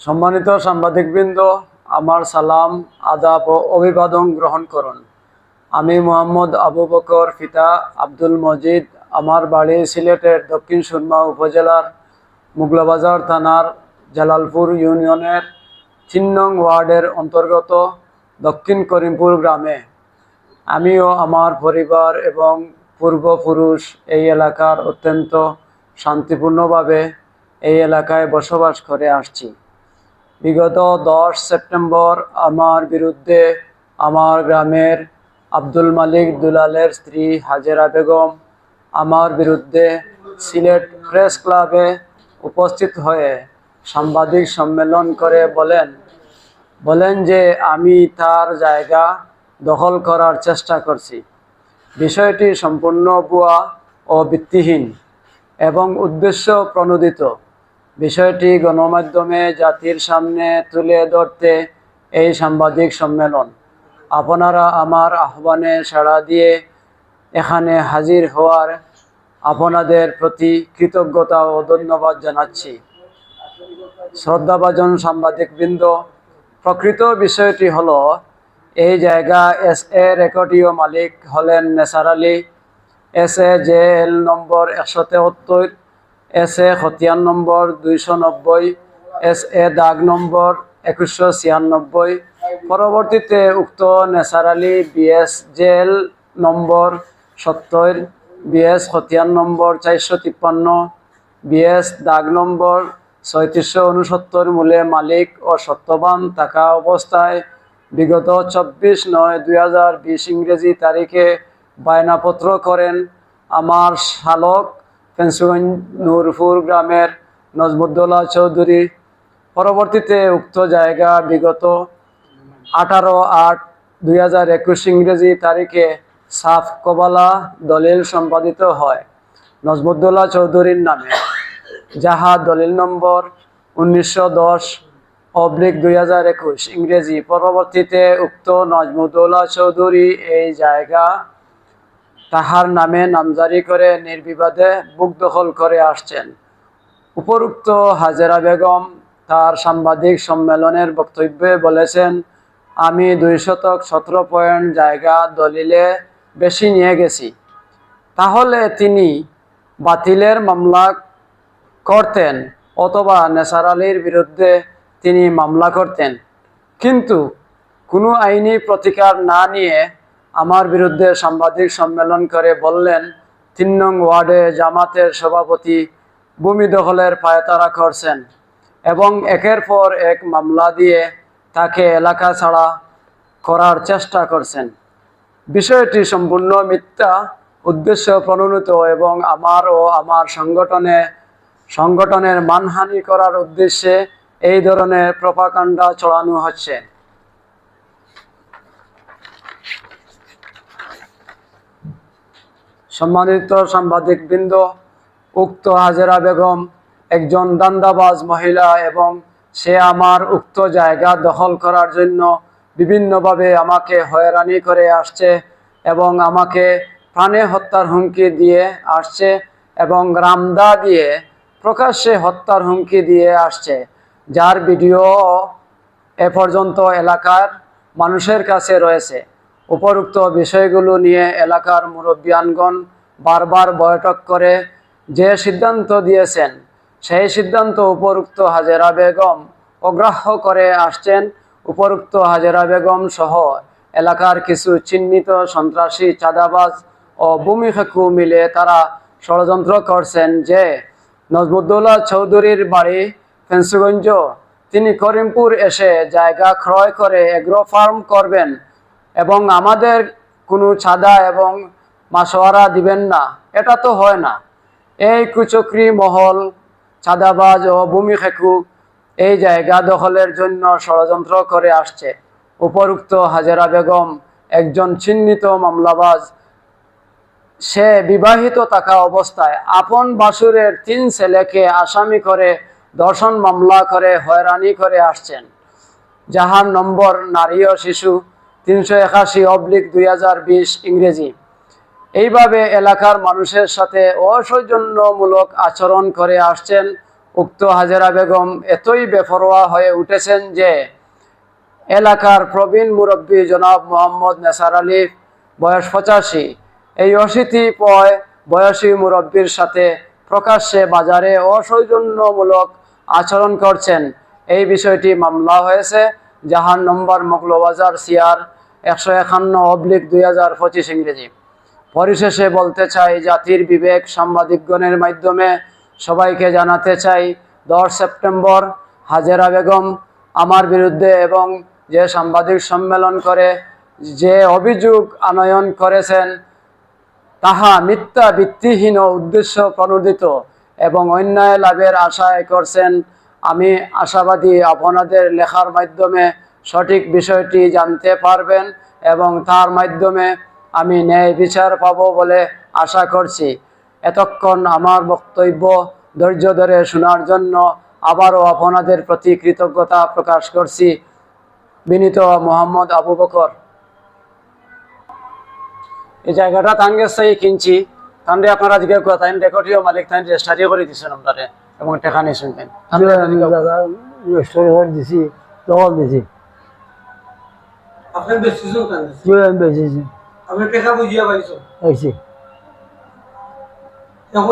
সম্মানিত সাংবাদিকবৃন্দ, আমার সালাম, আদাব ও অভিবাদন গ্রহণ করুন। আমি মোহাম্মদ আবু বকর ফিতা আব্দুল মজিদ, আমার বাড়ি সিলেটের দক্ষিণ সুরমা উপজেলার মুগলাবাজার থানার জালালপুর ইউনিয়নের তিন নং ওয়ার্ডের অন্তর্গত দক্ষিণ করিমপুর গ্রামে। আমিও আমার পরিবার এবং পূর্বপুরুষ এই এলাকার অত্যন্ত শান্তিপূর্ণভাবে এই এলাকায় বসবাস করে আসছি। বিগত দশ সেপ্টেম্বর আমার বিরুদ্ধে আমার গ্রামের আব্দুল মালিক দুলালের স্ত্রী হাজেরা বেগম আমার বিরুদ্ধে সিলেট প্রেস ক্লাবে উপস্থিত হয়ে সাংবাদিক সম্মেলন করে বলেন বলেন যে আমি তার জায়গা দখল করার চেষ্টা করছি। বিষয়টি সম্পূর্ণ ভুয়া ও ভিত্তিহীন এবং উদ্দেশ্য প্রণোদিত। বিষয়টি গণমাধ্যমে জাতির সামনে তুলে ধরতে এই সাংবাদিক সম্মেলন। আপনারা আমার আহ্বানে সাড়া দিয়ে এখানে হাজির হওয়ার আপনাদের প্রতি কৃতজ্ঞতা ও ধন্যবাদ জানাচ্ছি। শ্রদ্ধাভাজন সাংবাদিকবৃন্দ, প্রকৃত বিষয়টি হলো, এই জায়গা এস এ রেকর্ডীয় মালিক হলেন Nesar Ali, S A J L number একশো তেহত্তর এস এ খতিয়ান নম্বর দুইশো নব্বই এস এ দাগ নম্বর একুশশো ছিয়ানব্বই পরবর্তীতে উক্ত Nesar Ali B S J L number সত্তর বিএস খতিয়ান নম্বর চারশো তিপ্পান্ন বিএস দাগ নম্বর ছয়ত্রিশশো উনসত্তর মূলে মালিক ও সত্যবান থাকা অবস্থায় বিগত চব্বিশ নয় দুই হাজার বিশ ইংরেজি তারিখে বায়নাপত্র করেন আমার শালক পেন্সুগঞ্জ নূরপুর গ্রামের নজমুদ্দোল্লা চৌধুরী। পরবর্তীতে উক্ত জায়গা বিগত আঠারো আট দুই হাজার একুশ ইংরেজি তারিখে সাফ কবালা দলিল সম্পাদিত হয় নজমুদ্দোল্লা চৌধুরীর নামে। যাহা দলিল নম্বর উনিশশো দশ অবলিক দুই হাজার একুশ ইংরেজি। পরবর্তীতে উক্ত নজমুদ্দৌলা চৌধুরী এই জায়গা তাহার নামে নামজারি করে নির্বিবাদে বুক দখল করে আসছেন। উপরুক্ত হাজেরা বেগম তার সাংবাদিক সম্মেলনের বক্তব্যে বলেছেন, আমি দুই শতক সতেরো পয়েন্ট জায়গা দলিলে বেশি নিয়ে গেছি। তাহলে তিনি বাতিলের মামলা করতেন অথবা নেসার আলীর বিরুদ্ধে তিনি মামলা করতেন। কিন্তু কোনো আইনি প্রতিকার না নিয়ে আমার বিরুদ্ধে সাংবাদিক সম্মেলন করে বললেন তিন নং ওয়ার্ডে জামাতের সভাপতি ভূমি দখলের পায়তারা করছেন এবং একের পর এক মামলা দিয়ে তাকে এলাকা ছাড়া করার চেষ্টা করছেন। বিষয়টি সম্পূর্ণ মিথ্যা উদ্দেশ্য প্রণোদিত এবং আমার ও আমার সংগঠনে, সংগঠনের মানহানি করার উদ্দেশ্যে এই ধরনের প্রপাকাণ্ডা চড়ানো হচ্ছে। সম্মানিত সাংবাদিকবৃন্দ, উক্ত হাজেরা বেগম একজন দান্দাবাজ মহিলা এবং সে আমার উক্ত জায়গা দখল করার জন্য বিভিন্নভাবে আমাকে হয়রানি করে আসছে এবং আমাকে প্রাণে হত্যার হুমকি দিয়ে আসছে এবং রামদা দিয়ে প্রকাশ্যে হত্যার হুমকি দিয়ে আসছে। যার ভিডিও এ পর্যন্ত এলাকার মানুষের কাছে রয়েছে। উপরুক্ত বিষয়গুলো নিয়ে এলাকার মুরব্বিয়ানগণ বারবার বৈঠক করে যে সিদ্ধান্ত দিয়েছেন, সেই সিদ্ধান্ত উপরুক্ত হাজেরা বেগম অগ্রাহ্য করে আসছেন। উপরুক্ত হাজেরা বেগম সহ এলাকার কিছু চিহ্নিত সন্ত্রাসী, চাঁদাবাজ ও ভূমি খেকু মিলে তারা ষড়যন্ত্র করছেন যে নজমুদ্দৌলা চৌধুরীর বাড়ি ফেন্সুগঞ্জ, তিনি করিমপুর এসে জায়গা ক্রয় করে এগ্রো ফার্ম করবেন এবং আমাদের কোনো ছাদা এবং মাসোয়ারা দিবেন না। এটা তো হয় না। এই কুচক্রি মহল ছাদাবাজ ও ভূমি খেকু এই জায়গা দখলের জন্য ষড়যন্ত্র করে আসছে। উপরুক্ত হাজেরা বেগম একজন চিহ্নিত মামলাবাজ। সে বিবাহিত থাকা অবস্থায় আপন বাসুরের তিন ছেলেকে আসামি করে দর্শন মামলা করে হয়রানি করে আসছেন। যাহার নম্বর নারী ও শিশু তিনশো একাশি অবলিক দুই হাজার বিশ ইংরেজি। এইভাবে এলাকার মানুষের সাথে অসৌজন্যমূলক আচরণ করে আসছেন উক্ত হাজেরা বেগম। এতই বেফরোয়া হয়ে উঠেছেন যে এলাকার প্রবীণ মুরব্বী জনাব মোহাম্মদ নেসার আলী, বয়স পঁচাশি। এই অশীতি পয় বয়সী মুরব্বীর সাথে প্রকাশ্যে বাজারে অসৌজন্যমূলক আচরণ করছেন। এই বিষয়টি মামলা হয়েছে। জাহান নম্বর মোগলবাজার, সিআর একশো একান্ন অবলিক দুই হাজার পঁচিশ ইংরেজি। পরিশেষে বলতে চাই, জাতির বিবেক সাংবাদিকগণের মাধ্যমে সবাইকে জানাতে চাই, দশ সেপ্টেম্বর হাজেরা বেগম আমার বিরুদ্ধে এবং যে সাংবাদিক সম্মেলন করে, যে অভিযোগ আনয়ন করেছেন, তাহা মিথ্যা ভিত্তিহীন উদ্দেশ্য প্রণোদিত এবং অন্যায় লাভের আশায় করছেন আমি আশাবাদী আপনাদের লেখার মাধ্যমে সঠিক বিষয়টি জানতে পারবেন এবং তার মাধ্যমে আমি ন্যায় বিচার পাব বলে আশা করছি। এতক্ষণ আমার বক্তব্য ধৈর্য ধরে শোনার জন্য আবারও আপনাদের প্রতি কৃতজ্ঞতা প্রকাশ করছি। বিনীত মোহাম্মদ আবু বকর। এই জায়গাটা তাঙ্গে সেই কিনছি তাহলে আপনারা আজকে তাই রেকর্ডিও মালিক তাই রেজিস্টারি করে দিচ্ছেন আপনারে। এবং টেকা নিয়ে শুনবেন। দিছি দখল দিছি। আপনি বেশি কেন আমি বেচেছি আপনি টেকা বুঝিয়ে পাইছো। এখন